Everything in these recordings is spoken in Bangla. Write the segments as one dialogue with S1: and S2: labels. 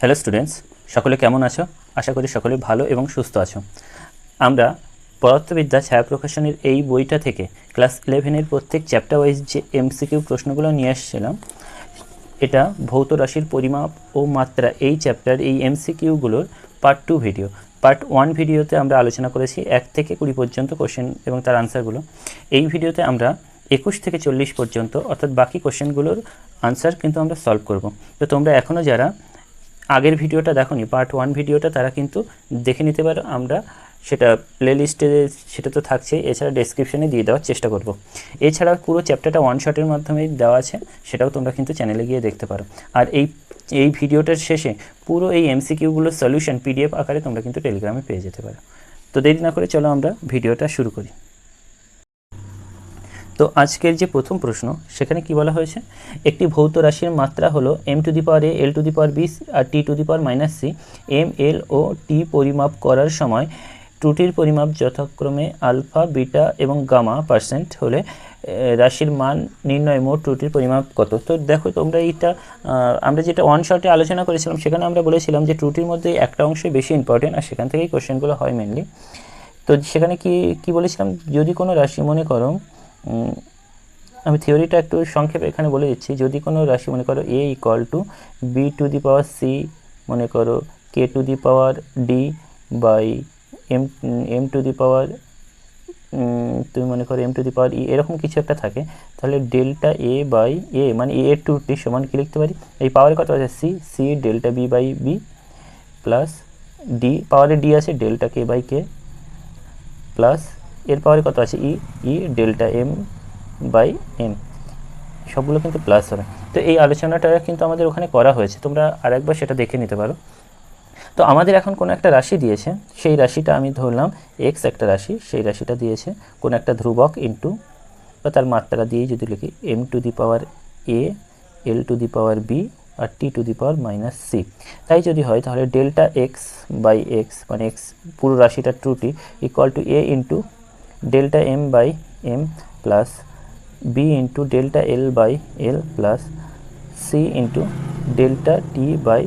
S1: হ্যালো স্টুডেন্টস, সকলে কেমন আছো? আশা করি সকলে ভালো এবং সুস্থ আছো। আমরা পদার্থবিদ্যা ছায়া প্রকাশনের এই বইটা থেকে ক্লাস ইলেভেনের প্রত্যেক চ্যাপ্টার ওয়াইজ যে এমসিকিউ প্রশ্নগুলো নিয়ে এসেছিলাম এটা ভৌত রাশির পরিমাপ ও মাত্রা এই চ্যাপ্টার, এই এমসিকিউগুলোর part two video. Part one ভিডিওতে আমরা আলোচনা করেছি এক থেকে কুড়ি পর্যন্ত কোশ্চেন এবং তার আনসারগুলো। এই ভিডিওতে আমরা একুশ থেকে চল্লিশ পর্যন্ত, অর্থাৎ বাকি কোশ্চেনগুলোর আনসার কিন্তু আমরা সলভ করব। তো তোমরা এখনও যারা আগের ভিডিওটা দেখোনি পার্ট ওয়ান ভিডিওটা তারা কিন্তু দেখে নিতে পারো, আমরা সেটা প্লেলিস্টে সেটা তো থাকছেই এছাড়া ডেসক্রিপশনে দিয়ে দেওয়ার চেষ্টা করব। এছাড়া পুরো চ্যাপ্টারটা ওয়ান শটের মাধ্যমে দেওয়া আছে, সেটাও তোমরা কিন্তু চ্যানেলে গিয়ে দেখতে পারো। আর এই এই ভিডিওটার শেষে পুরো এই এমসিকিউগুলোর সলিউশন পিডিএফ আকারে তোমরা কিন্তু টেলিগ্রামে পেয়ে যেতে পারো। তো দেরি না করে চলো আমরা ভিডিওটা শুরু করি। তো আজকের যে প্রথম প্রশ্ন, সেখানে কি বলা হয়েছে? একটি ভৌত রাশির মাত্রা হলো M to the power A L to the power B R T to the power minus C M L O T পরিমাপ করার সময় ত্রুটির পরিমাপ যথাক্রমে আলফা, বিটা এবং গামা পার্সেন্ট হলে রাশির মান নির্ণয় মোট ত্রুটির পরিমাপ কত? তো দেখো তোমরা এইটা আমরা যেটা ওয়ান শটে আলোচনা করেছিলাম, সেখানে আমরা বলেছিলাম যে ত্রুটির মধ্যে একটা অংশই বেশি ইম্পর্টেন্ট আর সেখান থেকেই কোশ্চেনগুলো হয় মেনলি তো সেখানে কি কি বলেছিলাম? যদি কোনো রাশি মনে করো আমি থিওরিটা একটু সংক্ষেপে এখানে বলে দিচ্ছি। যদি কোনো রাশি মনে করো A equal to B to the power C মনে করো K to the power D by M M to the power তুমি মনে করো এম টু দি পাওয়ার ই এরকম কিছু একটা থাকে, তাহলে ডেল্টা এ বাই এ মানে এ টু টি সমান কি লিখতে পারি? এই পাওয়ারে কত আছে? C C delta B by B plus D পাওয়ারে ডি আছে, delta K by K plus এর পাওয়ারে কত আছে? E E delta M by M সবগুলো কিন্তু প্লাস হবে। তো এই আলোচনাটা কিন্তু আমাদের ওখানে করা হয়েছে। তোমরা আরেকবার সেটা দেখে নিতে পারো। তো আমাদের এখন কোনো একটা রাশি দিয়েছে। সেই রাশিটা আমি ধরলাম এক্স একটা রাশি। সেই রাশিটা দিয়েছে কোনো একটা ধ্রুবক ইন্টু বা তার মাত্রা দিয়েই যদি লিখি M to the power A L to the power B R T to the power minus C তাই যদি হয় তাহলে ডেল্টা এক্স বাই এক্স মানে এক্স পুরো রাশিটার ত্রুটি equal to A into delta M by M plus B into delta L by L plus C into delta T by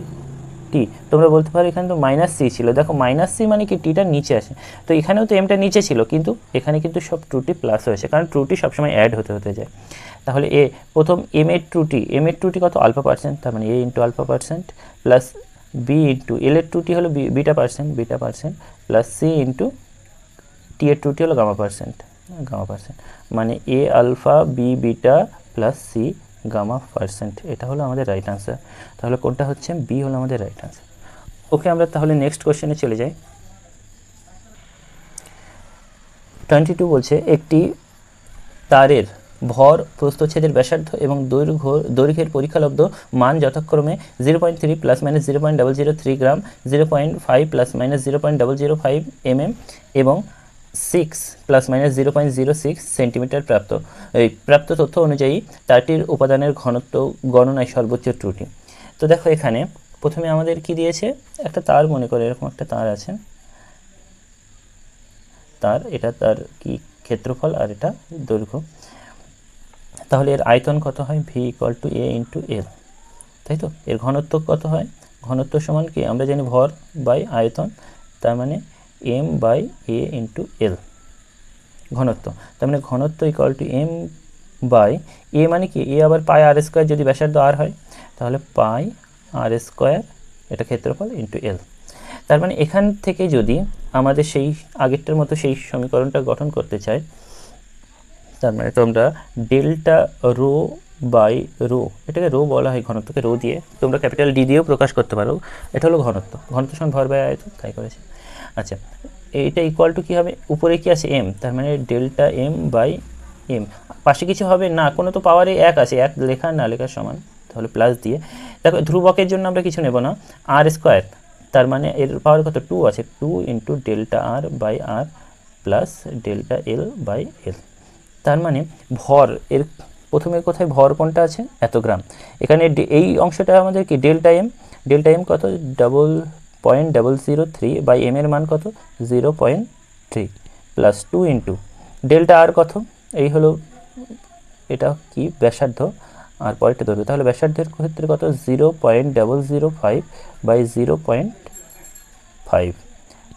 S1: T তোমরা বলতে পারো এখানে তো মাইনাস সি ছিল। দেখো মাইনাস সি মানে কি? টিটা নিচে আসে। তো এখানেও তো এমটা নিচে ছিল, কিন্তু এখানে কিন্তু সব ত্রুটি প্লাস হয়েছে, কারণ ত্রুটি সবসময় অ্যাড হতে হতে যায়। তাহলে এ প্রথম এম এর ত্রুটি এম এর ত্রুটি কত? আলফা পার্সেন্ট তার মানে A into alpha percent plus B into L এর ত্রুটি হলো beta percent beta percent plus C into T এর ত্রুটি হলো গামা পার্সেন্ট গামা পার্সেন্ট মানে A alpha B beta plus C gamma percent এটা হলো আমাদের রাইট আনসার তাহলে কোনটা হচ্ছে বি হলো আমাদের রাইট আনসার ওকে আমরা তাহলে নেক্সট কোশ্চেনে চলে যাই। টোয়েন্টি টু বলছে, একটি তারের ভর প্রস্থচ্ছেদের ব্যাসার্ধ এবং দৈর্ঘ্য, দৈর্ঘ্যের পরীক্ষালব্ধ মান যথাক্রমে zero point three plus minus zero point double zero three gram zero point five plus minus zero point double zero five mm এবং six plus minus zero point zero six centimetre প্রাপ্ত। এই প্রাপ্ত তথ্য অনুযায়ী তারটির উপাদানের ঘনত্ব, গণনায় সর্বোচ্চ ত্রুটি। তো দেখো এখানে প্রথমে আমাদের কি দিয়েছে? একটা তার মনে করে, এরকম একটা তার আছে। তার, এটা তার কি ক্ষেত্রফল আর এটা দৈর্ঘ্য। তাহলে এর আয়তন কত হয়? V equal to A into L তাই তো? এর ঘনত্ব কত হয়? ঘনত্ব সমান কি? আমরা জানি ভর বাই আয়তন। তার মানে M by A into L ঘনত্ব। তার মানে ঘনত্ব equal to M by A মানে কি? এ আবার পাই আর স্কোয়ার যদি ব্যাসার্ধ আর হয়, তাহলে পাই আর স্কোয়ার এটা ক্ষেত্রফল ইন্টু এল তার মানে এখান থেকে যদি আমাদের সেই আগেরটার মতো সেই সমীকরণটা গঠন করতে চাই, তার মানে তোমরা ডেল্টা রো বাই রো এটাকে রো বলা হয় ঘনত্বকে রো দিয়ে। তোমরা ক্যাপিটাল ডি দিয়েও প্রকাশ করতে পারো। এটা হলো ঘনত্ব। ঘনত্ব সমান ভর বাই আয়তন, তাই করেছে। আচ্ছা এইটা ইকুয়াল টু কী হবে? উপরে কি আছে? এম তার মানে ডেল্টা এম বাই এম পাশে কিছু হবে? না, কোনো তো পাওয়ারে এক আছে, এক লেখা না লেখার সমান, তাহলে প্লাস দিয়ে। দেখো, ধ্রুবকের জন্য আমরা কিছু নেব না। আর স্কোয়ার তার মানে এর পাওয়ার কত? টু আছে। Two into delta R by R plus delta L by L তার মানে ভর, এর প্রথমে কোথায় ভর কোনটা আছে? এত গ্রাম। এখানে এই অংশটা আমাদের কি? ডেল্টা এম ডেল্টা এম কত? Double point double zero three by M এর মান কত? Zero point three plus two into delta R কত? এই হলো এটা কি ব্যাসার্ধ? আর পরেরটা দৈর্ঘ্য তাহলে ব্যাসার্ধের ক্ষেত্রে কত? Zero point double zero five by zero point five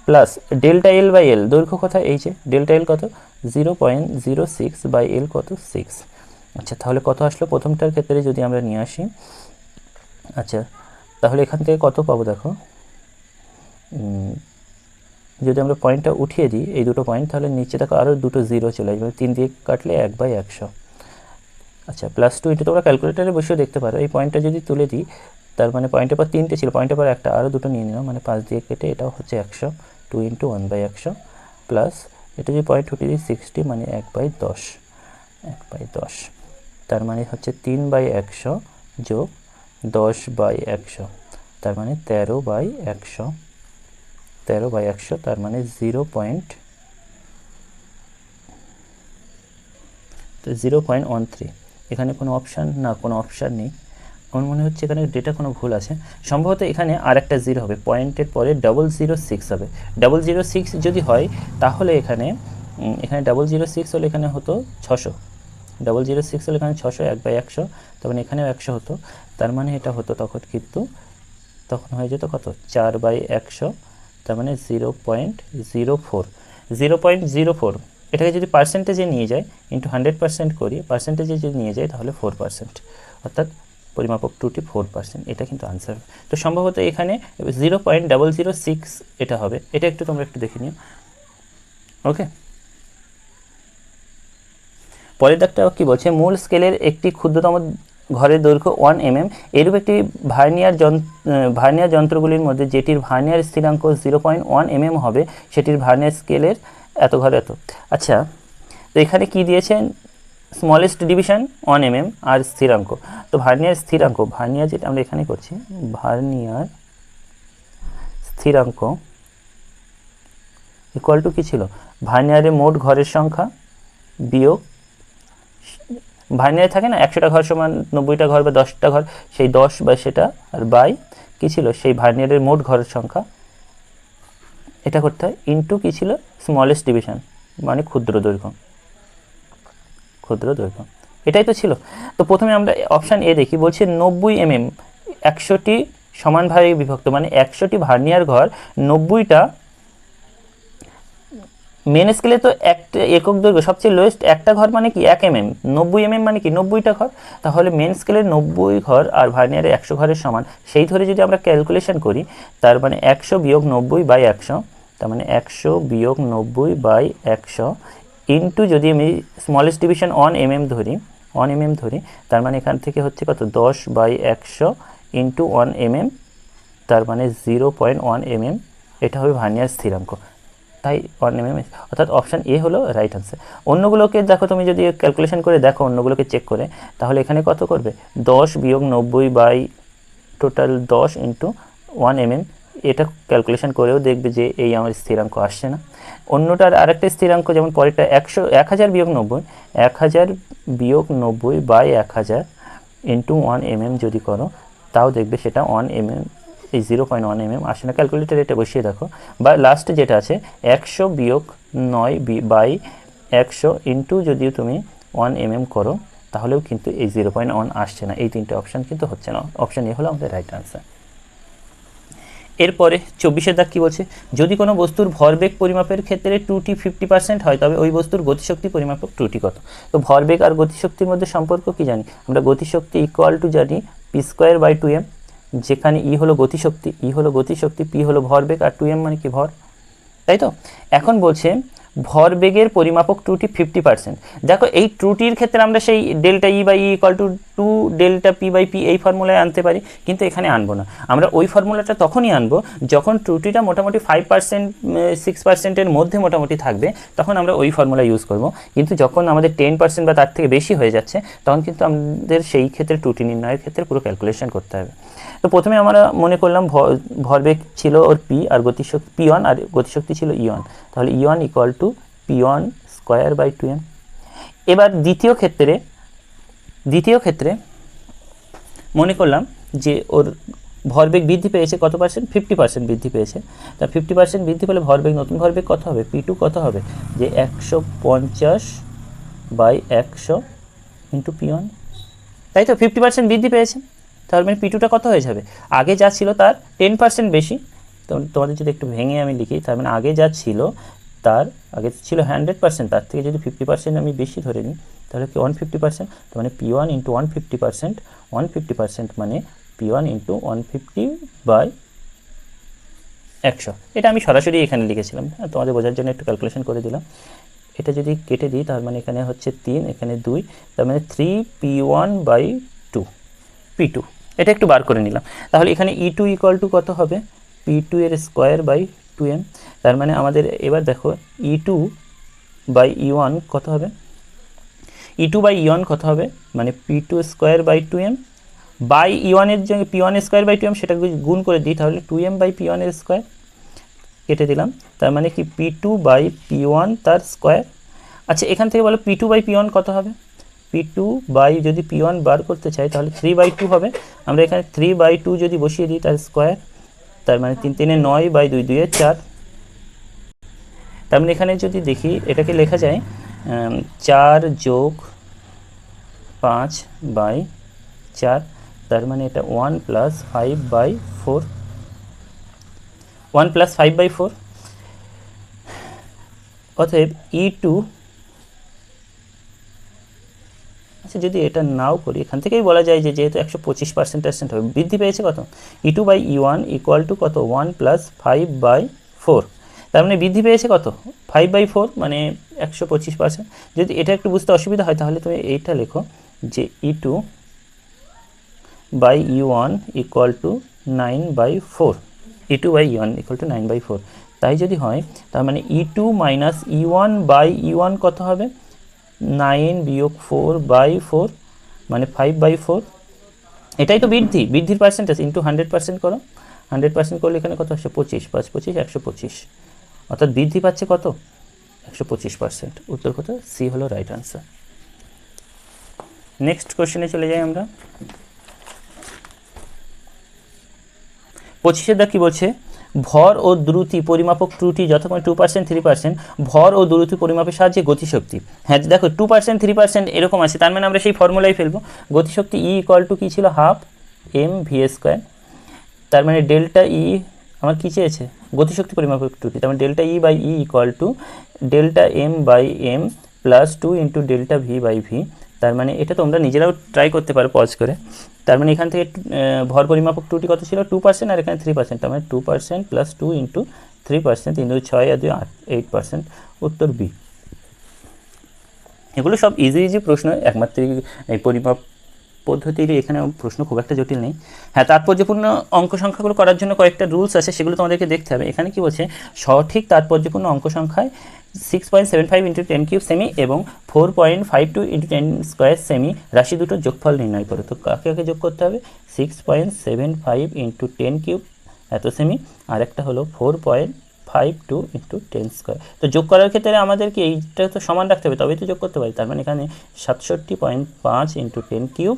S1: plus delta L by L দৈর্ঘ্য কোথায় এই যে ডেল্টা এল কত? Zero point zero six by L কত? সিক্স আচ্ছা তাহলে কত আসলো প্রথমটার ক্ষেত্রে যদি আমরা নিয়ে আসি? আচ্ছা তাহলে এখান থেকে কত পাবো দেখো? যদি আমরা পয়েন্টটা উঠিয়ে দিই, এই দুটো পয়েন্ট তাহলে নিচে দেখো আরও দুটো জিরো চলে আসবে। তিন দিয়ে কাটলে এক বাই একশো। আচ্ছা প্লাস টু ইন্টু তোমরা ক্যালকুলেটারে বসেও দেখতে পারো। এই পয়েন্টটা যদি তুলে দিই, তার মানে পয়েন্টের পর তিনটে ছিল পয়েন্টের পর একটা আরও দুটো নিয়ে নিলাম। মানে পাঁচ দিয়ে কেটে এটাও হচ্ছে একশো। টু ইন্টু ওয়ান বাই একশো। প্লাস এটা যদি পয়েন্ট উঠিয়ে দিই সিক্সটি মানে এক বাই দশ। এক বাই দশ। তার মানে হচ্ছে তিন বাই একশো যোগ দশ বাই একশো। তার মানে তেরো বাই একশো। তেরো বাই একশো, তার মানে জিরো পয়েন্ট, তো জিরো পয়েন্ট ওয়ান থ্রি। এখানে কোনো অপশান? না, কোনো অপশান নেই। আমার মনে হচ্ছে এখানে ডেটা কোনো ভুল আছে। সম্ভবত এখানে আর একটা জিরো হবে। পয়েন্টের পরে ডাবল জিরো সিক্স হবে। ডাবল জিরো সিক্স যদি হয়, তাহলে এখানে এখানে ডাবল জিরো সিক্স হলে এখানে হতো ছশো। ডাবল জিরো সিক্স হলে এখানে ছশো, এক বাই একশো তখন এখানেও একশো হতো। তার মানে এটা হতো তখন কিন্তু, তখন হয়ে যেত কত? চার বাই একশো তার মানে zero point zero four zero point zero four এটাকে যদি পার্সেন্টেজে নিয়ে যায় ইন্টু হান্ড্রেড পার্সেন্ট করি পার্সেন্টেজে যদি নিয়ে যায়, তাহলে ফোর পার্সেন্ট অর্থাৎ পরিমাপক ত্রুটি ফোর পার্সেন্ট এটা কিন্তু আনসার তো সম্ভবত এখানে zero point double zero six এটা হবে। এটা একটু তোমরা একটু দেখে নিও। ওকে পরের দাগটা কি বলছে? মূল স্কেলের একটি ক্ষুদ্রতম ঘরের দৈর্ঘ্য ওয়ান এমএম এরূপ একটি ভার্নিয়ার যন্ত্র ভার্নিয়ার যন্ত্রগুলির মধ্যে যেটির ভার্নিয়ার স্থিরাঙ্ক জিরো পয়েন্ট ওয়ান এমএম হবে, সেটির ভার্নিয়ার স্কেলের এত ঘর এত। আচ্ছা তো এখানে কি দিয়েছেন স্মলেস্ট ডিভিশন ওয়ান এমএম আর স্থিরাঙ্ক। তো ভার্নিয়ার স্থিরাঙ্ক, ভার্নিয়ার যেটা আমরা এখানে করছি, ভার্নিয়ার স্থিরাঙ্ক ইকুয়াল টু কী ছিল? ভার্নিয়ারে মোট ঘরের সংখ্যা বিয়োগ ভার্নিয়ারে থাকে না? একশোটা ঘর সমান নব্বইটা ঘর বা দশটা ঘর, সেই দশ বা সেটা আর বাই কী ছিল? সেই ভার্নিয়ারের মোট ঘরের সংখ্যা। এটা করতে হয় ইন্টু কী ছিল? স্মলেস্ট ডিভিশন মানে ক্ষুদ্র দৈর্ঘ্য। ক্ষুদ্র দৈর্ঘ্য। এটাই তো ছিল। তো প্রথমে আমরা অপশান এ দেখি, বলছে নব্বই এমএম একশোটি সমানভাবে বিভক্ত মানে একশোটি ভার্নিয়ার ঘর নব্বইটা মেন স্কেলে তো একটা একক দৈর্ঘ্য, সবচেয়ে লোয়েস্ট একটা ঘর মানে কি? এক এমএম নব্বই এমএম মানে কি? নব্বইটা ঘর? তাহলে মেন স্কেলে নব্বই ঘর আর ভার্নিয়ারে একশো ঘরের সমান। সেই ধরে যদি আমরা ক্যালকুলেশন করি, তার মানে একশো বিয়োগ নব্বই বাই একশো, তার মানে একশো বিয়োগ নব্বই বাই একশো ইন্টু যদি আমি স্মলেস্ট ডিভিশন অন এমএম ধরি ওয়ান এমএম ধরি, তার মানে এখান থেকে হচ্ছে কত? দশ বাই একশো ইন্টু ওয়ান এমএম তার মানে জিরো পয়েন্ট ওয়ান এমএম এটা হবে ভার্নিয়ার স্থিরাঙ্ক। তাই ওয়ান এমএম অর্থাৎ অপশান এ হলো রাইট আনসার অন্যগুলোকে দেখো, তুমি যদি ক্যালকুলেশন করে দেখো, অন্যগুলোকে চেক করে, তাহলে এখানে কত করবে? দশ বিয়োগ নব্বই বাই টোটাল দশ ইন্টু ওয়ান এমএম এটা ক্যালকুলেশন করেও দেখবে যে এই আমার স্থিরাঙ্ক আসছে না। অন্যটার আরেকটা স্থিরাঙ্ক, যেমন পরেরটা একশো এক হাজার বিয়োগ নব্বই এক হাজার বিয়োগ নব্বই বাই এক হাজার ইন্টু ওয়ান এমএম যদি করো, তাও দেখবে সেটা ওয়ান এমএম এই জিরো পয়েন্ট ওয়ান এমএম আসে না ক্যালকুলেটার এটা বসিয়ে দেখো। বা লাস্টে যেটা আছে, একশো বিয়োগ নয় বাই একশো ইন্টু যদিও তুমি ওয়ান এমএম করো, তাহলেও কিন্তু এই জিরো পয়েন্ট ওয়ান আসছে না। এই তিনটে অপশান কিন্তু হচ্ছে না। অপশান এ হলো আমাদের রাইট আনসার এরপরে চব্বিশের দাগ কী বলছে? যদি কোনো বস্তুর ভরবেগ পরিমাপের ক্ষেত্রে টুটি ফিফটি পার্সেন্ট হয়, তবে ওই বস্তুর গতিশক্তি পরিমাপক ত্রুটি কত? তো ভরবেগ আর গতিশক্তির মধ্যে সম্পর্ক কি জানি? আমরা গতিশক্তি ইকুয়াল টু জানি P square by two M যেখানে ই হলো গতিশক্তি ই হলো গতিশক্তি পি হলো ভরবেগ আর টু এম মানে কি ভর? তাই তো? এখন বলছে ভরবেগের পরিমাপক ত্রুটি ফিফটি পার্সেন্ট দেখো এই ত্রুটির ক্ষেত্রে আমরা সেই delta E by E equal to two delta P by P এই ফর্মুলায় আনতে পারি, কিন্তু এখানে আনব না। আমরা ওই ফর্মুলাটা তখনই আনব যখন ত্রুটিটা মোটামুটি ফাইভ পার্সেন্ট সিক্স পার্সেন্টের মধ্যে মোটামুটি থাকবে, তখন আমরা ওই ফর্মুলা ইউজ করব। কিন্তু যখন আমাদের টেন পার্সেন্ট বা তার থেকে বেশি হয়ে যাচ্ছে, তখন কিন্তু আমাদের সেই ক্ষেত্রে ত্রুটি নির্ণয়ের ক্ষেত্রে পুরো ক্যালকুলেশন করতে হবে। তো প্রথমে আমরা মনে করলাম ভরবেগ ছিল ওর পি আর গতিশক্তি পি ওয়ান আর গতিশক্তি ছিল ই ওয়ান তাহলে E one equal to P one square by two M এবার দ্বিতীয় ক্ষেত্রে দ্বিতীয় ক্ষেত্রে মনে করলাম যে ওর ভরবেগ বৃদ্ধি পেয়েছে কত পার্সেন্ট ফিফটি পার্সেন্ট বৃদ্ধি পেয়েছে। তা ফিফটি পার্সেন্ট বৃদ্ধি পেলে ভরবেগ, নতুন ভরবেগ কত হবে? পি টু কত হবে? যে একশো পঞ্চাশ বাই একশো ইন্টু পি ওয়ান তাই তো ফিফটি পার্সেন্ট বৃদ্ধি পেয়েছে। তার মানে পি টুটা কত হয়ে যাবে? আগে যা ছিল তার টেন পার্সেন্ট বেশি। তো তোমাদের যদি একটু ভেঙে আমি লিখি, তার মানে আগে যা ছিল তার, আগে ছিল হান্ড্রেড পার্সেন্ট তার থেকে যদি ফিফটি পার্সেন্ট আমি বেশি ধরে নিই, তাহলে কি ওয়ান ফিফটি পার্সেন্ট তার মানে P one into one fifty percent one fifty percent মানে P one into one fifty by একশো এটা আমি সরাসরি এখানে লিখেছিলাম হ্যাঁ তোমাদের বোঝার জন্য একটু ক্যালকুলেশন করে দিলাম। এটা যদি কেটে দিই, তার মানে এখানে হচ্ছে তিন, এখানে দুই, তার মানে three P one by two P two এটা একটু বার করে নিলাম। তাহলে এখানে ই টু ইকুয়াল টু কত হবে? পি টু এর স্কোয়ার বাই টু এম তার মানে আমাদের এবার দেখো E two by E one কত হবে? E two by E one কত হবে? মানে P two square by two M by E ওয়ানের যে P one square by two M সেটা গুণ করে দিই, তাহলে টু এম বাই পি ওয়ানের স্কোয়ার কেটে দিলাম। তার মানে কি P two by P one তার স্কোয়ার আচ্ছা এখান থেকে বলো P two by P one কত হবে? পি টু বাই যদি পি ওয়ান বার করতে চাই, তাহলে থ্রি বাই টু হবে। আমরা এখানে থ্রি বাই টু যদি বসিয়ে দিই তার স্কোয়ার তার মানে তিন, তিনে নয় বাই দুই দুইয়ে চার। তার মানে এখানে যদি দেখি, এটাকে লেখা যায় চার যোগ পাঁচ বাই চার, তার মানে এটা one plus five by four one plus five by four অতএব ই টু আচ্ছা যদি এটা নাও করি, এখান থেকেই বলা যায় যে যেহেতু একশো পঁচিশ পার্সেন্ট পার্সেন্ট হবে, বৃদ্ধি পেয়েছে কত? E two by E one equal to কত? One plus five by four তার মানে বৃদ্ধি পেয়েছে কত? ফাইভ বাই ফোর মানে একশো পঁচিশ পার্সেন্ট যদি এটা একটু বুঝতে অসুবিধা হয়, তাহলে তুমি এইটা লেখো যে E two by E one equal to nine by four E two by E one equal to nine by four তাই যদি হয়, তার মানে E two minus E one by E one কত হবে? নাইন বিয়োগ ফোর বাই ফোর মানে ফাইভ বাই ফোর। এটাই তো বৃদ্ধি, বৃদ্ধির পার্সেন্টেজ ইন্টু হান্ড্রেড পার্সেন্ট করো। হান্ড্রেড পার্সেন্ট করলে এখানে কত আসছে পঁচিশ, পাঁচ, পঁচিশ, একশো পঁচিশ। অর্থাৎ বৃদ্ধি পাচ্ছে কত? একশো পঁচিশ পার্সেন্ট উত্তর কত? সি হলো রাইট আনসার নেক্সট কোশ্চেনে চলে যাই আমরা। পঁচিশের দা কী বলছে? ভর ও দ্রুতি পরিমাপক ত্রুটি যথাক্রমে টু পার্সেন্ট থ্রি পার্সেন্ট ভর ও দ্রুতি পরিমাপের সাহায্যে গতিশক্তি। হ্যাঁ দেখো টু পার্সেন্ট থ্রি পার্সেন্ট এরকম আছে, তার মানে আমরা সেই ফর্মুলাই ফেলব। গতিশক্তি ই ইকুয়াল টু কী ছিল? হাফ এম ভি স্কোয়ার তার মানে ডেল্টা ই আমার কী চেয়েছে? গতিশক্তি পরিমাপক ত্রুটি। তার মানে delta E by E equal to delta M by M plus two into delta V by V তার মানে এটা তোমরা নিজেরাও ট্রাই করতে পারো পজ করে। তার মানে এখান থেকে ভর পরিমাপক ত্রুটি কত ছিল? টু পার্সেন্ট আর এখানে থ্রি পার্সেন্ট তার মানে two percent plus two into three percent দুই ছয় আর দুই আট এইট পার্সেন্ট উত্তর বি এগুলো সব ইজি ইজি প্রশ্ন। একমাত্র এই পরিমাপ পদ্ধতির এখানে প্রশ্ন খুব একটা জটিল নেই। হ্যাঁ তাৎপর্যপূর্ণ অঙ্ক সংখ্যাগুলো করার জন্য কয়েকটা রুলস আছে, সেগুলো তোমাদেরকে দেখতে হবে। এখানে কি বলছে? সঠিক তাৎপর্যপূর্ণ অঙ্ক সংখ্যায় six point seven five into ten cube semi এবং four point five two into ten square semi রাশি দুটোর যোগফল নির্ণয় করো। তো কাকে কাকে যোগ করতে হবে? Six point seven five into ten cube এত সেমি আর একটা হলো four point five two into ten square তো যোগ করার ক্ষেত্রে আমাদেরকে এইটা তো সমান রাখতে হবে? তবেই তো যোগ করতে পারি। তার মানে এখানে সাতষট্টি পয়েন্ট পাঁচ into ten cube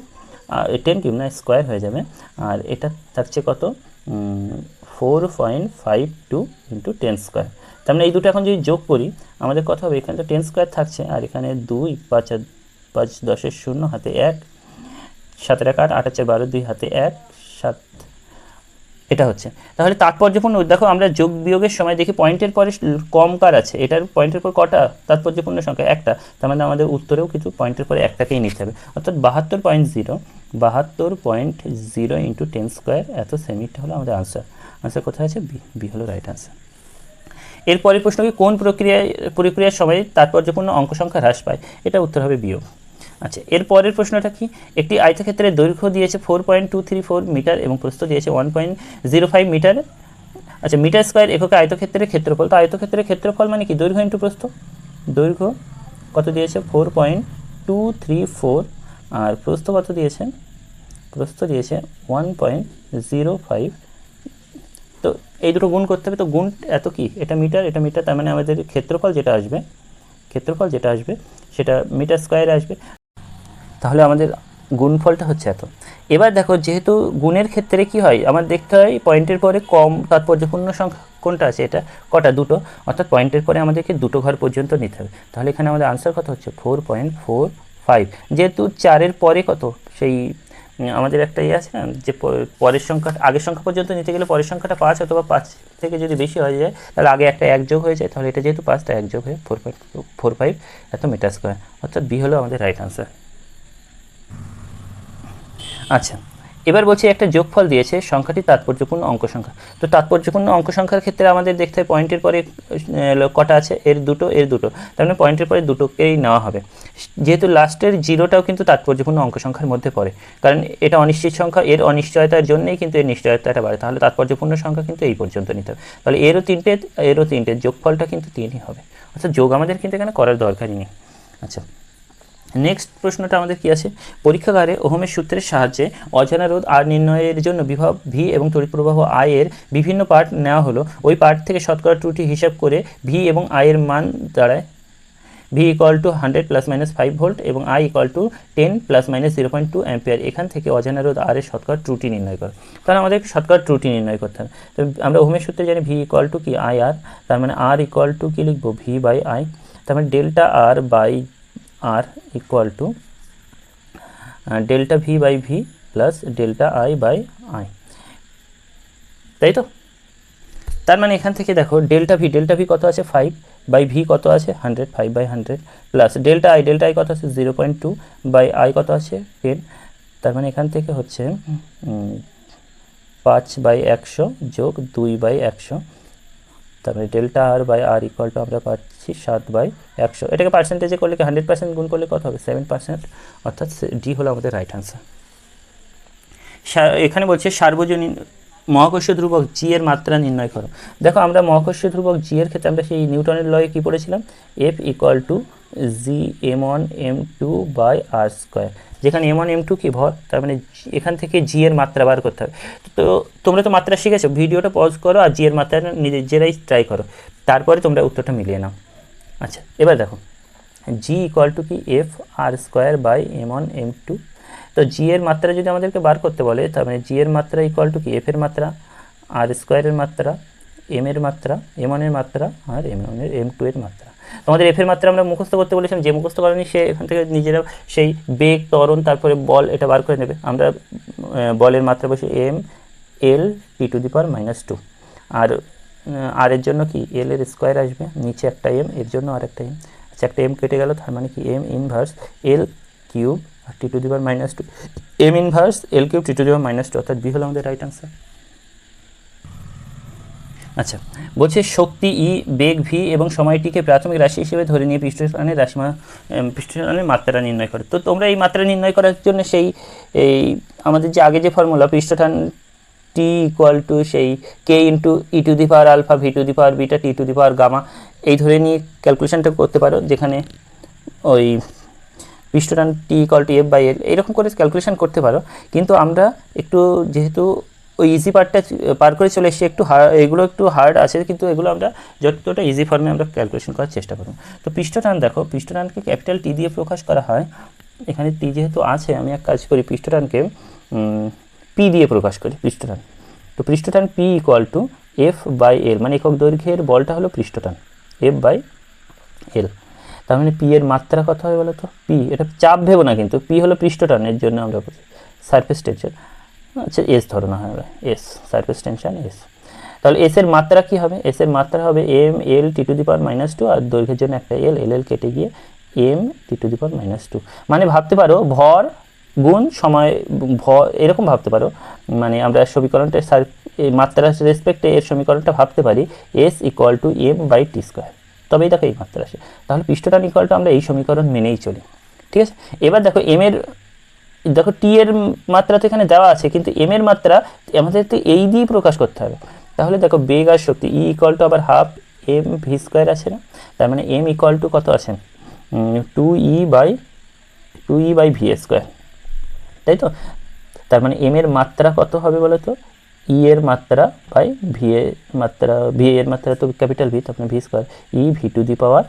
S1: ten cube না স্কোয়ার হয়ে যাবে। আর এটা থাকছে কত? Four point five two into ten square তার মানে এই দুটো এখন যদি যোগ করি, আমাদের কথা হবে এখানে তো টেন স্কোয়ার থাকছে, আর এখানে দুই, পাঁচ পাঁচ, দশের শূন্য হাতে এক, সাতের এক আট আট চার বারো, দুই হাতে এক, সাত, এটা হচ্ছে। তাহলে তাৎপর্যপূর্ণ, দেখো আমরা যোগ বিয়োগের সময় দেখি পয়েন্টের পরে কম কার আছে, এটার পয়েন্টের পর কটা তাৎপর্যপূর্ণ সংখ্যা? একটা। তার মানে আমাদের উত্তরেও কিছু পয়েন্টের পরে একটাকেই নিতে হবে। অর্থাৎ বাহাত্তর পয়েন্ট জিরো বাহাত্তর point zero into ten square এত সেমিটা হলো আমাদের আনসার আনসার কোথায় আছে? বি বি হলো রাইট আনসার এর পরের প্রশ্ন কি, কোন প্রক্রিয়ায়, প্রক্রিয়ার সময় তাৎপর্যপূর্ণ অঙ্ক সংখ্যা হ্রাস পায়? এটা উত্তর হবে বিয়োগ। আচ্ছা এর পরের প্রশ্নটা কি? একটি আয়তক্ষেত্রের দৈর্ঘ্য দিয়েছে four point two three four metre এবং প্রস্থ দিয়েছে one point zero five metre. আচ্ছা মিটার স্কোয়ার এককে আয়তক্ষেত্রের ক্ষেত্রফল। তো আয়তক্ষেত্রের ক্ষেত্রফল মানে কি? দৈর্ঘ্য ইন্টু প্রস্থ। দৈর্ঘ্য কত দিয়েছে? Four point two three four আর প্রস্থ কত দিয়েছে? প্রস্থ দিয়েছে ওয়ান পয়েন্ট জিরো ফাইভ তো এই দুটো গুণ করতে হবে। তো গুণ এত কি? এটা মিটার এটা মিটার, তার মানে আমাদের ক্ষেত্রফল যেটা আসবে, ক্ষেত্রফল যেটা আসবে, সেটা মিটার স্কোয়ারে আসবে। তাহলে আমাদের গুণফলটা হচ্ছে এত। এবার দেখো, যেহেতু গুণের ক্ষেত্রে কি হয়, আমার দেখতে হয় পয়েন্টের পরে কম তাৎপর্যপূর্ণ সংখ্যা কোনটা আছে? এটা কটা? দুটো। অর্থাৎ পয়েন্টের পরে আমাদেরকে দুটো ঘর পর্যন্ত নিতে হবে। তাহলে এখানে আমাদের আনসার কত হচ্ছে? ফোর পয়েন্ট ফোর ফাইভ যেহেতু চারের পরে কত? সেই আমাদের একটা ইয়ে আছে না, যে পরের সংখ্যা, আগের সংখ্যা পর্যন্ত নিতে গেলে পরের সংখ্যাটা পাঁচ অথবা পাঁচ থেকে যদি বেশি হয়ে যায়, তাহলে আগে একটা এক যোগ হয়ে যায়, তাহলে এটা যেহেতু পাঁচটা এক যোগ হয়ে ফোর ফাইভ ফোর ফাইভ এত মিটার স্কোয়ার অর্থাৎ বি হলো আমাদের রাইট আনসার আচ্ছা এবার বলছি একটা যোগফল দিয়েছে, সংখ্যাটি তাৎপর্যপূর্ণ অঙ্ক সংখ্যা। তো তাৎপর্যপূর্ণ অঙ্ক সংখ্যার ক্ষেত্রে আমাদের দেখতে হয় পয়েন্টের পরে কটা আছে? এর দুটো এর দুটো। তার মানে পয়েন্টের পরে দুটোকেই নেওয়া হবে। যেহেতু লাস্টের জিরোটাও কিন্তু তাৎপর্যপূর্ণ অঙ্ক সংখ্যার মধ্যে পড়ে। কারণ এটা অনিশ্চিত সংখ্যা, এর অনিশ্চয়তার জন্যই কিন্তু এর নিশ্চয়তাটা বাড়ে। তাহলে তাৎপর্যপূর্ণ সংখ্যা কিন্তু এই পর্যন্ত নিতে হবে। তাহলে এরও তিনটে এরও তিনটে যোগফলটা কিন্তু তিনই হবে। অর্থাৎ যোগ আমাদের কিন্তু এখানে করার দরকারই নেই। আচ্ছা। নেক্সট প্রশ্নটা আমাদের কি আছে? পরীক্ষাগারে ওহমের সূত্রের সাহায্যে অজানা রোধ আর নির্ণয়ের জন্য বিভব ভি এবং তড়িৎ প্রবাহ আই এর বিভিন্ন পার্ট নেওয়া হলো। ওই পার্ট থেকে শতকরা ত্রুটি হিসাব করে ভি এবং আই এর মান দাঁড়ায়। V equal to hundred plus minus five volt এবং I equal to ten plus minus zero point two ampere এখান থেকে অজানা রোধ আর এর শতকরা ত্রুটি নির্ণয় করো। তাহলে আমাদের শতকরা ত্রুটি নির্ণয় করতে হবে। তো আমরা ওহমের সূত্রে জানি ভি ইকুয়াল টু কি? আই আর তার মানে আর ইকুয়াল টু কি লিখব? ভি বাই আই তার মানে delta R by R equal to delta V by V plus delta I by I তাই তো? তার মানে এখান থেকে দেখো ডেল্টা ভি ডেল্টা ভি কত আছে? ফাইভ বাই ভি কত আছে? Hundred five by hundred plus delta I delta I কত আছে? Zero point two by I কত আছে? টেন তার মানে এখান থেকে হচ্ছে পাঁচ বাই একশো যোগ দুই বাই একশো। তারপরে delta R by R equal to আমরা পাচ্ছি সাত বাই একশো। এটাকে পার্সেন্টেজে করলে কি হান্ড্রেড পার্সেন্ট গুণ করলে কত হবে? সেভেন পার্সেন্ট অর্থাৎ ডি হলো আমাদের রাইট আনসার এখানে বলছে সার্বজনীন মহাকর্ষীয় ধ্রুবক জি এর মাত্রা নির্ণয় করো। দেখো আমরা মহাকর্ষীয় ধ্রুবক জি এর ক্ষেত্রে আমরা সেই নিউটনের লয়ে কী পড়েছিলাম? F equal to G M one M two by R square যেখানে এম ওয়ান এম টু কি ভর? তার মানে এখান থেকে জি এর মাত্রা বার করতে হবে। তো তোমরা তো মাত্রা শিখেছো। ভিডিওটা পজ করো আর জি এর মাত্রা নিজেরাই ট্রাই করো। তারপরে তোমরা উত্তরটা মিলিয়ে নাও। আচ্ছা এবার দেখো জি ইকুয়াল টু কি? F R square by M one M two তো জি এর মাত্রা যদি আমাদেরকে বার করতে বলে, তার মানে জি এর মাত্রা ইকুয়াল টু কি? এফ এর মাত্রা আর স্কোয়ারের মাত্রা এম এর মাত্রা এম ওয়ানের মাত্রা, আর এম ওয়ানের এম টু এর মাত্রা। তোমাদের এফ এর মাত্রা আমরা মুখস্থ করতে বলেছিলাম, যে মুখস্থ করেনি সে এখান থেকে নিজেরা সেই বেগ, ত্বরণ, তারপরে বল এটা বার করে নেবে। আমরা বলের মাত্রা বসে M L T to the power minus two R R এর জন্য কি এল এর স্কোয়ার আসবে? নিচে একটা এম এর জন্য আর একটা এম আচ্ছা একটা এম কেটে গেল তার মানে কি M inverse L cube R T to the power minus two M inverse L cube T to the power minus two অর্থাৎ বি হলো আমাদের রাইট আনসার আচ্ছা বলছে শক্তি ই বেগ ভি এবং সময়টিকে প্রাথমিক রাশি হিসেবে ধরে নিয়ে পৃষ্ঠটানের রাশিমা এম, পৃষ্ঠটানের মাত্রা নির্ণয় করে। তো তোমরা এই মাত্রা নির্ণয় করার জন্য সেই এই আমাদের যে আগে যে ফর্মুলা পৃষ্ঠটান টি ইকুয়াল টু সেই K into E to the power alpha V to the power beta T to the power gamma এই ধরে নিয়ে ক্যালকুলেশনটা করতে পারো, যেখানে ওই পৃষ্ঠটান T equal to F by L এইরকম করে ক্যালকুলেশন করতে পারো। কিন্তু আমরা একটু যেহেতু ওই ইজি পার্টটা পার করে চলে এসেছি, একটু এগুলো একটু হার্ড আছে, কিন্তু এগুলো আমরা যতটা ইজি ফর্মে আমরা ক্যালকুলেশন করার চেষ্টা করব। তো পৃষ্ঠটান দেখো, পৃষ্ঠটানকে ক্যাপিটাল টি দিয়ে প্রকাশ করা হয়। এখানে টি যেহেতু আছে, আমি এক কাজ করি, পৃষ্ঠটানকে পি দিয়ে প্রকাশ করি পৃষ্ঠটান তো পৃষ্ঠটান P equal to F by L মানে একক দৈর্ঘ্যের বলটা হলো পৃষ্ঠটান এফ বাই এল তার মানে পি এর মাত্রা কত হবে বলো তো? পি এটা চাপ ভেবো না কিন্তু পি হলো পৃষ্ঠটানের জন্য আমরা বলছি সারফেস টেনশন আচ্ছা এস ধরো না হয় আমরা এস সারফেস টেনশন এস তাহলে এস এর মাত্রা কি হবে? এস এর মাত্রা হবে M L T to the power minus two আর দৈর্ঘ্যের জন্য একটা এল এল এল কেটে গিয়ে M T to the power minus two মানে ভাবতে পারো, ভর গুণ, সময় ভর এরকম ভাবতে পারো। মানে আমরা সমীকরণটা মাত্রার রেসপেক্টে এর সমীকরণটা ভাবতে পারি S equal to M by T square তবেই দেখো এই মাত্রা আসে তাহলে পৃষ্ঠটান ইকুয়াল আমরা এই সমীকরণ মেনেই চলি। ঠিক আছে? এবার দেখো এম এর, দেখো টি এর মাত্রা তো এখানে দেওয়া আছে, কিন্তু এম এর মাত্রা আমাদের তো এই দিয়ে প্রকাশ করতে হবে। তাহলে দেখো বেগ আর শক্তি ই ইকুয়াল টু আবার হাফ এম ভি স্কোয়ার আছে না? তার মানে এম ইকুয়াল টু কত আছে? Two E by two E by V square তাই তো? তার মানে এম এর মাত্রা কত হবে বলো তো ই এর মাত্রা বাই ভি এর মাত্রা ভি এর মাত্রা তো ক্যাপিটাল ভি তার মানে V square E V to the power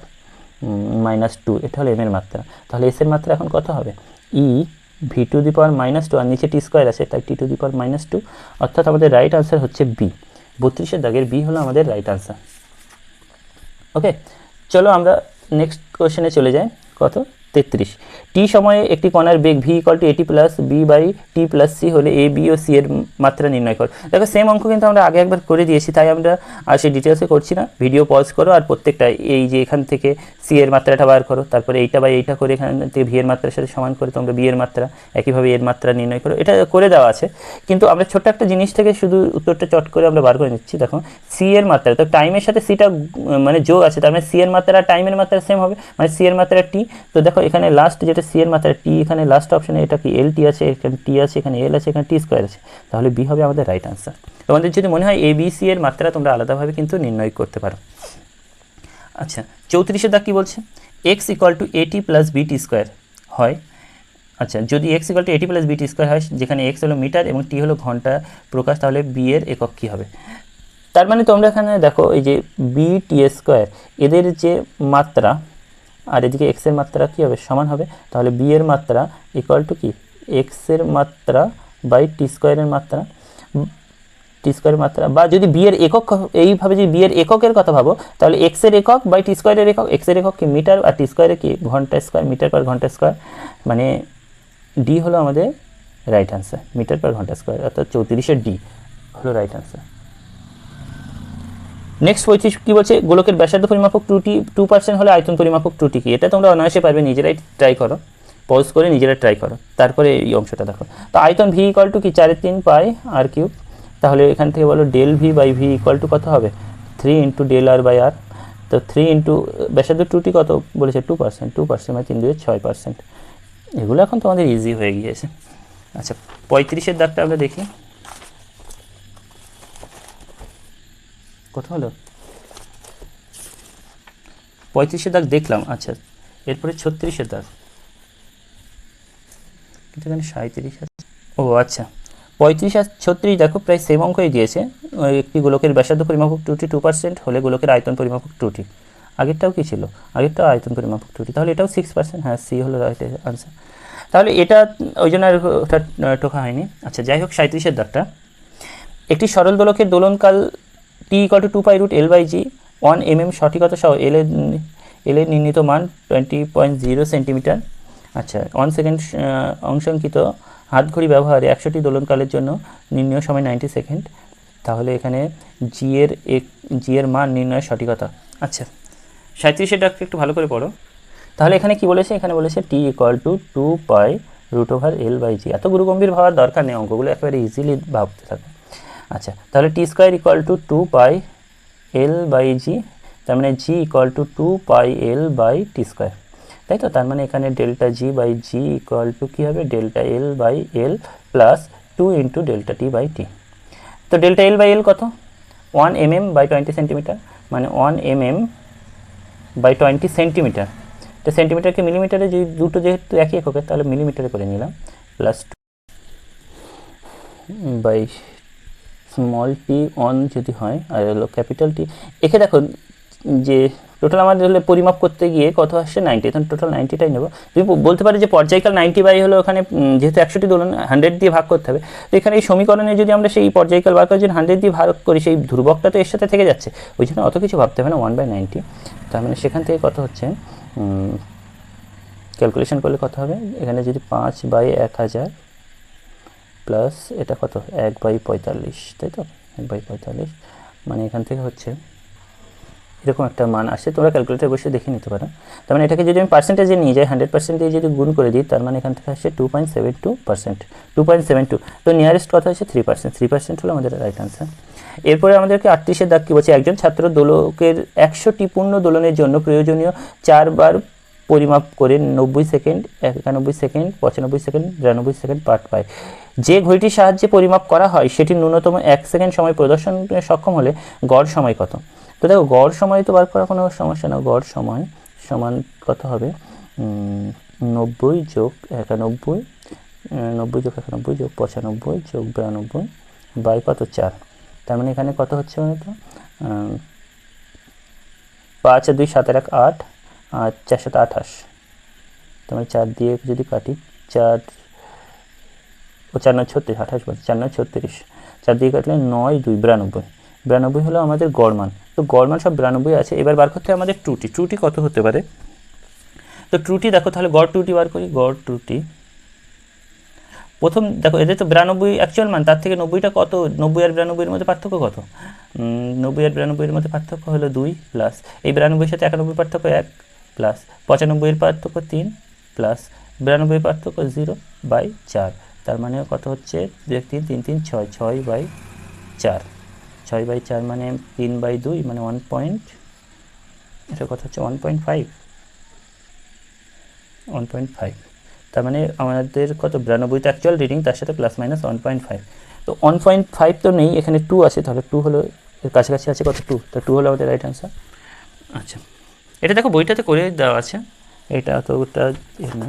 S1: minus two এটা হলো এম এর মাত্রা। তাহলে এস এর মাত্রা এখন কত হবে? E V to the power minus two আর নিচে টি স্কোয়ার আছে, তাই T to the power minus two অর্থাৎ আমাদের রাইট আনসার হচ্ছে বি বত্রিশের দাগের বি হলো আমাদের রাইট আনসার ওকে চলো আমরা নেক্সট কোশ্চেনে চলে যাই। কত? তেত্রিশ। টি সময়ে একটি কণার বেগ V equal to A T plus B by T plus C হলে এ বি ও সি এর মাত্রা নির্ণয় করো। দেখো সেম অঙ্ক কিন্তু আমরা আগে একবার করে দিয়েছি, তাই আমরা আর সেই ডিটেলসে করছি না। ভিডিও পজ করো আর প্রত্যেকটা এই যে এখান থেকে সি এর মাত্রাটা বার করো, তারপরে এইটা বা এইটা করে এখান থেকে ভি এর মাত্রার সাথে সমান করে তোমরা বি এর মাত্রা, একইভাবে এর মাত্রা নির্ণয় করো। এটা করে দেওয়া আছে, কিন্তু আমরা ছোট্ট একটা জিনিস থেকে শুধু উত্তরটা চট করে আমরা বার করে নিচ্ছি। দেখো সি এর মাত্রা, তো টাইমের সাথে সিটা মানে যোগ আছে, তার মানে সি এর মাত্রা টাইমের মাত্রা সেম হবে মানে সি এর মাত্রা টি তো দেখো এখানে লাস্ট যেটা সি এর মাত্রা টি এখানে লাস্ট অপশনে এটা কি এল টি আছে, এখানে টি আছে, এখানে এল আছে, এখানে টি স্কোয়ার আছে, তাহলে বি হবে আমাদের রাইট আনসার তোমাদের যদি মনে হয় এ বি সি এর মাত্রা তোমরা আলাদাভাবে কিন্তু নির্ণয় করতে পারো। আচ্ছা চৌত্রিশের দাগ কী বলছে? X equal to A T plus B T square হয়। আচ্ছা যদি X equal to A T plus B T square হয়, যেখানে এক্স হলো মিটার এবং টি হলো ঘণ্টা প্রকাশ, তাহলে বি এর একক কী হবে? তার মানে তোমরা এখানে দেখো, এই যে বি টি স্কোয়ার এদের যে মাত্রা আর এদিকে এক্সের মাত্রা কী হবে? সমান হবে। তাহলে বি এর মাত্রা ইকুয়াল টু কি? এক্সের মাত্রা বাই টি স্কোয়ারের মাত্রা। টি স্কোয়ারের মাত্রা বা যদি বি এর একক এইভাবে যদি বি এর এককের কথা ভাবো, তাহলে এক্সের একক বাই টি স্কোয়ারের একক এক্সের একক কি মিটার? আর টি স্কোয়ারে কি? ঘণ্টা স্কোয়ার মিটার পার ঘণ্টা স্কোয়ার মানে ডি হলো আমাদের রাইট আনসার মিটার পার ঘণ্টা স্কোয়ার অর্থাৎ চৌত্রিশের ডি হলো রাইট আনসার নেক্সট পঁয়ত্রিশ কী বলছে? গোলকের ব্যাসার্ধ পরিমাপক ত্রুটি টু পার্সেন্ট হলে আয়তন পরিমাপক ত্রুটি কি? এটা তোমরা অনায়াসে পারবে, নিজেরাই ট্রাই করো। পজ করে নিজেরা ট্রাই করো। তারপরে এই অংশটা দেখো। তো আয়তন ভি ইকুয়াল টু কি? চারের তিন পাই আর কিউব তাহলে এখান থেকে বলো del V by V equal to কত হবে? Three into del R by R তো থ্রি ইন্টু ব্যাসার্ধ ত্রুটি কত বলেছে? টু পার্সেন্ট টু পার্সেন্ট মানে তিন দুয়ে ছয় পার্সেন্ট এগুলো এখন তোমাদের ইজি হয়ে গিয়েছে। আচ্ছা পঁয়ত্রিশের দাগটা আমরা দেখি। কত হলো? পঁয়ত্রিশের দাগ দেখলাম আচ্ছা। এরপরে ছত্রিশের দাগ। কিন্তু এখানে সাঁত্রিশ ও আচ্ছা। পঁয়ত্রিশ আর ছত্রিশ দেখো, প্রায় সেম অঙ্কই দিয়েছে। একটি গোলকের ব্যাসার্ধ পরিমাপক ত্রুটি টু পার্সেন্ট হলে গোলকের আয়তন পরিমাপক ত্রুটি। আগেরটাও কি ছিল? আগেরটাও আয়তন পরিমাপক ত্রুটি। তাহলে এটাও সিক্স পার্সেন্ট হ্যাঁ সি হলো রাইট আনসার তাহলে এটা, ওই জন্য আর ওটা টোকা হয়নি। আচ্ছা যাই হোক সাঁত্রিশের দাগটা। একটি সরল দোলকের দোলনকাল T equal to two pi root L by G one M M সঠিকতা সহ এল এর এল এর নির্ণীত মান টোয়েন্টি পয়েন্ট জিরো সেন্টিমিটার আচ্ছা ওয়ান সেকেন্ড অংশাঙ্কিত হাতঘড়ি ব্যবহারে একশোটি দোলনকালের জন্য নির্ণয় সময় নাইনটি সেকেন্ড তাহলে এখানে জি এর এক জি এর মান নির্ণয়ের সঠিকতা আচ্ছা সাঁত্রিশের ডাকটা একটু ভালো করে পড়ো। তাহলে এখানে কি বলেছে? এখানে বলেছে T equal to two pi root over L by G এত গুরুগম্ভীর ভাবার দরকার নেই, অঙ্কগুলো একেবারে ইজিলি ভাবতে থাকো। আচ্ছা তাহলে T square equal to two pi L by G তার মানে G equal to two pi L by T square তাই তো? তার মানে এখানে delta G by G equal to কী হবে? Delta L by L plus two into delta T by T তো ডেল্টা এল বাই এল কত? One M M by twenty centimetre মানে one M M by twenty centimetre তো সেন্টিমিটারকে মিলিমিটারে যদি দুটো যেহেতু একই এককে, তাহলে মিলিমিটারে করে নিলাম plus two by small T on যদি হয়, আর হলো ক্যাপিটাল টি একে দেখো যে টোটাল আমাদের হলে পরিমাপ করতে গিয়ে কত আসছে? নাইনটি তখন টোটাল নাইনটিটাই নেব। তুমি বলতে পারি যে পর্যায়কাল নাইনটি বাই হলো ওখানে যেহেতু একশোটি দোলন হান্ড্রেড দিয়ে ভাগ করতে হবে। তো এখানে এই সমীকরণে যদি আমরা সেই পর্যায়কাল বার করার জন্য হান্ড্রেড দিয়ে ভাগ করি, সেই ধ্রুবকটা তো এর সাথে থেকে যাচ্ছে। ওই জন্য অত কিছু ভাবতে হবে না ওয়ান বাই নাইনটি তার মানে সেখান থেকে কত হচ্ছে? ক্যালকুলেশন করলে কত হবে? এখানে যদি পাঁচ বাই এক হাজার প্লাস এটা কত? এক বাই পঁয়তাল্লিশ, তাই তো? এক বাই পঁয়তাল্লিশ। মানে এখান থেকে হচ্ছে এরকম একটা মান আসে। তোমরা ক্যালকুলেটার বসে দেখে নিতে পারো। তার মানে এটাকে যদি আমি পার্সেন্টেজে নিয়ে যাই হান্ড্রেড পার্সেন্ট দিয়ে যদি গুণ করে দিই, তার মানে এখান থেকে আসছে two point seven two percent two point seven two তো নিয়ারেস্ট কথা হচ্ছে থ্রি পার্সেন্ট থ্রি পার্সেন্ট হলো আমাদের রাইট আনসার এরপরে আমাদেরকে আটত্রিশের দাগ কী বলছে? একজন ছাত্র দোলকের একশোটি পূর্ণ দোলনের জন্য প্রয়োজনীয় চারবার পরিমাপ করে নব্বই সেকেন্ড, একানব্বই সেকেন্ড, পঁচানব্বই সেকেন্ড বিরানব্বই সেকেন্ড পার্ট পায়। যে ঘড়িটির সাহায্যে পরিমাপ করা হয় সেটি ন্যূনতম এক সেকেন্ড সময় প্রদর্শনে সক্ষম হলে গড় সময় কত? তো দেখো, গড় সময় তো বার করা কোনো সমস্যা না গড় সময় সমান কত হবে? নব্বই যোগ একানব্বই নব্বই যোগ একানব্বই যোগ পঁচানব্বই যোগ বিরানব্বই বাই কত? চার। তার মানে এখানে কত হচ্ছে বলতো? তো পাঁচ, দুই সাতের এক, আট আর চার আঠাশ। তার মানে চার দিয়ে যদি কাটি, চার, ও চার নয় ছত্রিশ, আঠাশ বলছে, চার নয় ছত্রিশ। চার দিয়ে কাটলে নয় দুই, বিরানব্বই। বিরানব্বই হলো আমাদের গড় মান। তো গড় মান সব বিরানব্বই আছে। এবার বার করতে আমাদের টুটি। টুটি কত হতে পারে? তো ত্রুটি দেখো, তাহলে গড় ত্রুটি বার করি। গড় ত্রুটি প্রথম দেখো, এদের তো বিরানব্বই অ্যাকচুয়াল মান, তার থেকে নব্বইটা কত? নব্বই আর বিরানব্বইয়ের মধ্যে পার্থক্য কত? নব্বই আর বিরানব্বইয়ের মধ্যে পার্থক্য হলো দুই প্লাস এই বিরানব্বইয়ের সাথে একানব্বই পার্থক্য এক। প্লাস পঁচানব্বইয়ের পার্থক্য তিন প্লাস বিরানব্বই পার্থক্য জিরো বাই চার। তার মানে কত হচ্ছে? তিন তিন তিন, ছয় ছয় বাই চার। ছয় বাই চার মানে তিন বাই দুই মানে ওয়ান পয়েন্ট এটা কত হচ্ছে? One point five one point five তার মানে আমাদের কত? বিরানব্বই তো অ্যাকচুয়াল রিডিং তার সাথে plus minus one point five তো ওয়ান পয়েন্ট ফাইভ তো নেই, এখানে টু আছে, তাহলে টু হলো, এর কাছাকাছি আছে কত? টু তো টু হলো আমাদের রাইট অ্যান্সার আচ্ছা। এটা দেখো বইটাতে করে দেওয়া আছে। এটা অতটা না।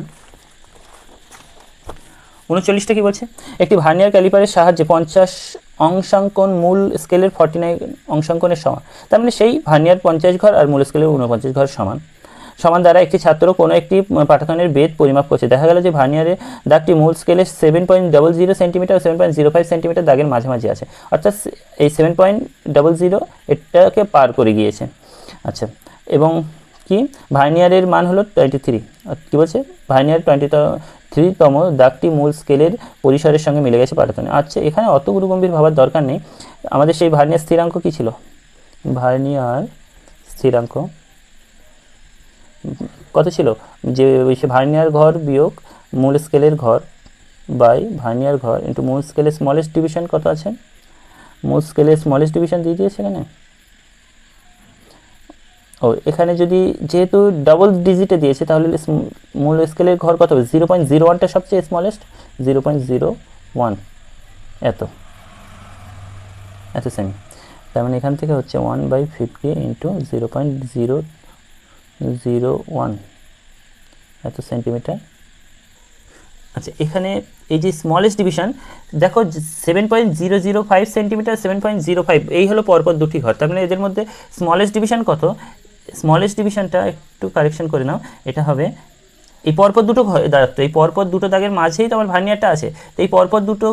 S1: উনচল্লিশটা কি বলছে? একটি ভার্নিয়ার ক্যালিপারের সাহায্যে পঞ্চাশ অংশাঙ্কন মূল স্কেলের ফর্টি নাইন অংশাঙ্কনের সমান। তার মানে সেই ভার্নিয়ার পঞ্চাশ ঘর আর মূল স্কেলের উনপঞ্চাশ ঘর সমান। সমান দ্বারা একটি ছাত্র কোনো একটি পাঠাতনের বেদ পরিমাপ করছে। দেখা গেল যে ভার্নিয়ারের দাগটি মূল স্কেলে seven point double zero centimetre seven point zero five centimetre দাগের মাঝামাঝি আছে। অর্থাৎ এই সেভেন পয়েন্ট ডাবল জিরো এটাকে পার করে গিয়েছে। আচ্ছা। এবং কি? ভার্নিয়ারের মান হলো টোয়েন্টি থ্রি কী বলছে? ভার্নিয়ার টোয়েন্টি থ্রিতম দাগটি মূল স্কেলের পরিসরের সঙ্গে মিলে গেছে পাঠাতনে আচ্ছা এখানে অত গুরুগম্ভীর ভাবার দরকার নেই। আমাদের সেই ভার্নিয়ার স্থিরাঙ্ক কী ছিল? ভার্নিয়ার স্থিরাঙ্ক কত ছিল? যে ওই সে ভার্নিয়ার ঘর বিয়োগ মূল স্কেলের ঘর বাই ভার্নিয়ার ঘর ইন্টু মূল স্কেলের স্মলেস্ট ডিভিশন কত আছে? মূল স্কেলের স্মলেস্ট ডিভিশন দিয়ে দিয়েছে এখানে? ও, এখানে যদি যেহেতু ডাবল ডিজিটে দিয়েছে, তাহলে মূল স্কেলের ঘর কত হবে? জিরো পয়েন্ট জিরো ওয়ানটা সবচেয়ে smallest zero point zero one এত। এত সেমি তার মানে এখান থেকে হচ্ছে one by fifty into zero point zero zero one এত সেন্টিমিটার আচ্ছা এখানে এই যে স্মলেস্ট ডিভিশন দেখো seven point zero zero five centimetre seven point zero five এই হলো পরপর দুটি ঘর। তার মানে এদের মধ্যে স্মলেস্ট ডিভিশন কত? স্মলেস্ট ডিভিশনটা একটু কারেকশন করে নাও, এটা হবে, এই পরপর দুটো দাঁড়াতো এই পরপর দুটো দাগের মাঝেই তো আমার ভার্নিয়ারটা আছে, তো এই পরপর দুটো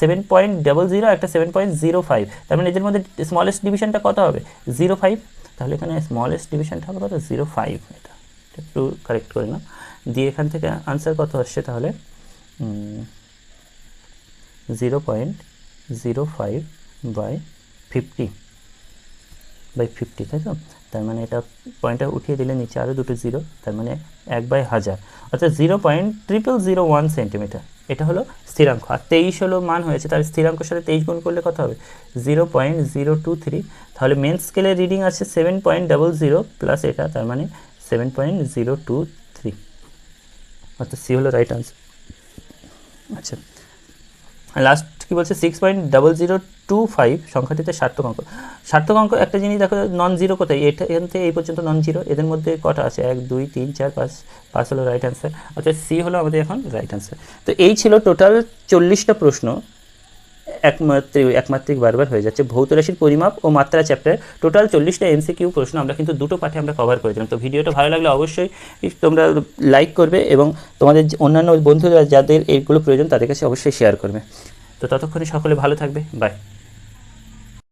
S1: সেভেন পয়েন্ট ডাবল জিরো একটা সেভেন পয়েন্ট জিরো ফাইভ তার মানে এদের মধ্যে স্মলেস্ট ডিভিশনটা কত হবে? জিরো ফাইভ তাহলে এখানে স্মলেস্ট ডিভিশনটা হবে কত? জিরো ফাইভ এটা একটু কারেক্ট করে নাও, দিয়ে এখান থেকে আনসার কত আসছে তাহলে? Zero point zero five by fifty by fifty তাই তো? তার মানে এটা পয়েন্টটা উঠিয়ে দিলে নিচে আরও দুটো জিরো তার মানে এক বাই হাজার। অর্থাৎ zero point triple zero one centimetre এটা হলো স্থিরাঙ্ক। আর তেইশ হলো মান হয়েছে তার স্থিরাঙ্কের সাথে তেইশ গুণ করলে কত হবে? Zero point zero two three তাহলে মেন স্কেলের রিডিং আছে seven point double zero plus এটা, তার মানে seven point zero two three অর্থাৎ সি হলো রাইট আনসার আচ্ছা। লাস্ট কি বলছে? Six point double zero two five সংখ্যাটিতে সার্থক অঙ্ক। সার্থক অঙ্ক একটা জিনিস দেখো নন জিরো কোথায়? এটা এখান থেকে এই পর্যন্ত নন জিরো এদের মধ্যে কটা আছে? এক, দুই, তিন, চার, পাঁচ পাঁচ হলো রাইট অ্যান্সার আচ্ছা সি হলো আমাদের এখন রাইট অ্যান্সার তো এই ছিল টোটাল চল্লিশটা প্রশ্ন। একমাত্রিক একমাত্রিক বারবার হয়ে যাচ্ছে। ভৌত রাশির পরিমাপ ও মাত্রা চ্যাপ্টার টোটাল চল্লিশটা এমসিকিউ প্রশ্ন আমরা কিন্তু দুটো পাঠে আমরা কভার করেছিলাম। তো ভিডিওটা ভালো লাগলে অবশ্যই তোমরা লাইক করবে এবং তোমাদের অন্যান্য বন্ধুরা যাদের এইগুলো প্রয়োজন তাদের কাছে অবশ্যই শেয়ার করবে। তো ততক্ষণে সকলে ভালো থাকবে। বাই